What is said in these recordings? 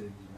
the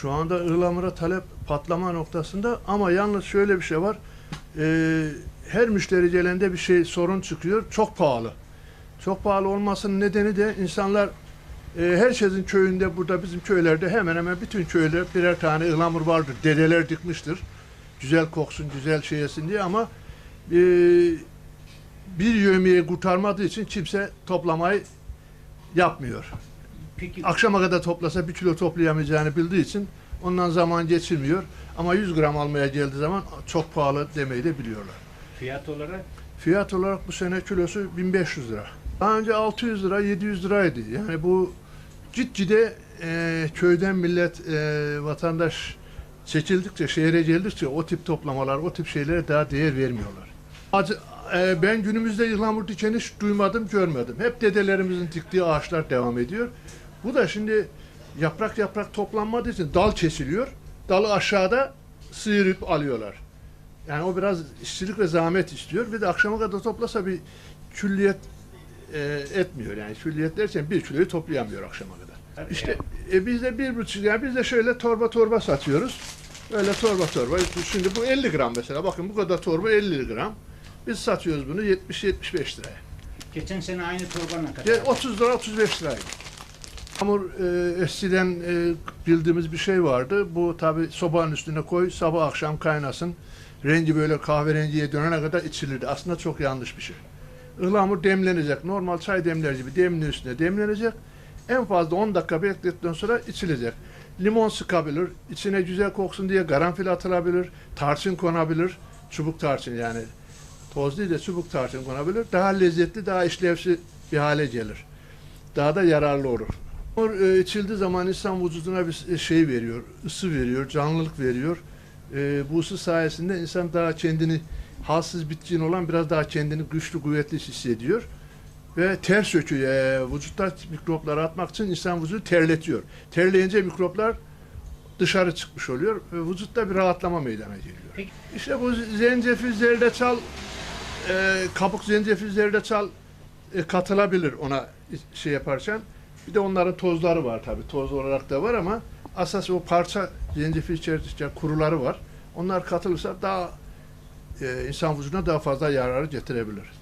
Şu anda ıhlamura talep patlama noktasında ama yalnız şöyle bir şey var. Ee, her müşteri gelende bir şey sorun çıkıyor. Çok pahalı. Çok pahalı olmasının nedeni de insanlar e, herkesin köyünde burada bizim köylerde hemen hemen bütün köyler birer tane ıhlamur vardır. Dedeler dikmiştir. Güzel koksun, güzel şey diye ama e, bir yövmiye kurtarmadığı için kimse toplamayı yapmıyor. Peki Akşama kadar toplasa bir kilo toplayamayacağını bildiği için ondan zaman geçirmiyor. Ama 100 gram almaya geldiği zaman çok pahalı demeyi de biliyorlar. fiyat olarak Fiyat olarak bu sene kilosu 1500 lira. Daha önce 600 lira, 700 liraydı. Yani bu gitgide e, köyden millet, e, vatandaş seçildikçe, şehre geldikçe o tip toplamalar, o tip şeylere daha değer vermiyorlar. Acı- e, ben günümüzde ıhlamur dikeni hiç duymadım, görmedim. Hep dedelerimizin diktiği ağaçlar devam ediyor. Bu da şimdi yaprak yaprak toplanmadığı için dal kesiliyor. Dalı aşağıda sıyırıp alıyorlar. Yani o biraz işçilik ve zahmet istiyor. Bir de akşama kadar toplasa bir külliyet e, etmiyor. Yani külliyet derken bir kiloyu toplayamıyor akşama kadar. İşte e, biz de bir buçuk, yani biz de şöyle torba torba satıyoruz. Böyle torba torba. Şimdi bu 50 gram mesela. Bakın bu kadar torba 50 gram. Biz satıyoruz bunu 70-75 liraya. geçen sene aynı torba ne kadar? Ya 30 lira 35 liraydı. Hamur e, eskiden e, bildiğimiz bir şey vardı. Bu tabi sobanın üstüne koy sabah akşam kaynasın. Rengi böyle kahverengiye dönene kadar içilirdi. Aslında çok yanlış bir şey. Ihlamur demlenecek. Normal çay demler gibi demliğin üstüne demlenecek. En fazla 10 dakika bekledikten sonra içilecek. Limon sıkabilir. içine güzel koksun diye karanfil atılabilir. Tarçın konabilir. Çubuk tarçın yani. Toz değil de çubuk tarçın konabilir. Daha lezzetli, daha işlevsi bir hale gelir. Daha da yararlı olur. Hamur e, içildiği zaman insan vücuduna bir şey veriyor, ısı veriyor, canlılık veriyor. E, bu ısı sayesinde insan daha kendini halsız bitkin olan biraz daha kendini güçlü, kuvvetli hissediyor. Ve ter söküyor. E, vücutta mikropları atmak için insan vücudu terletiyor. Terleyince mikroplar dışarı çıkmış oluyor. Ve vücutta bir rahatlama meydana geliyor. Peki. İşte bu zencefil, zerdeçal, e, kabuk zencefil, zerdeçal e, katılabilir ona şey yaparken. Bir de onların tozları var tabii. Toz olarak da var ama asas o parça zencefil içerisinde kuruları var. Onlar katılırsa daha e, insan vücuduna daha fazla yararı getirebilir.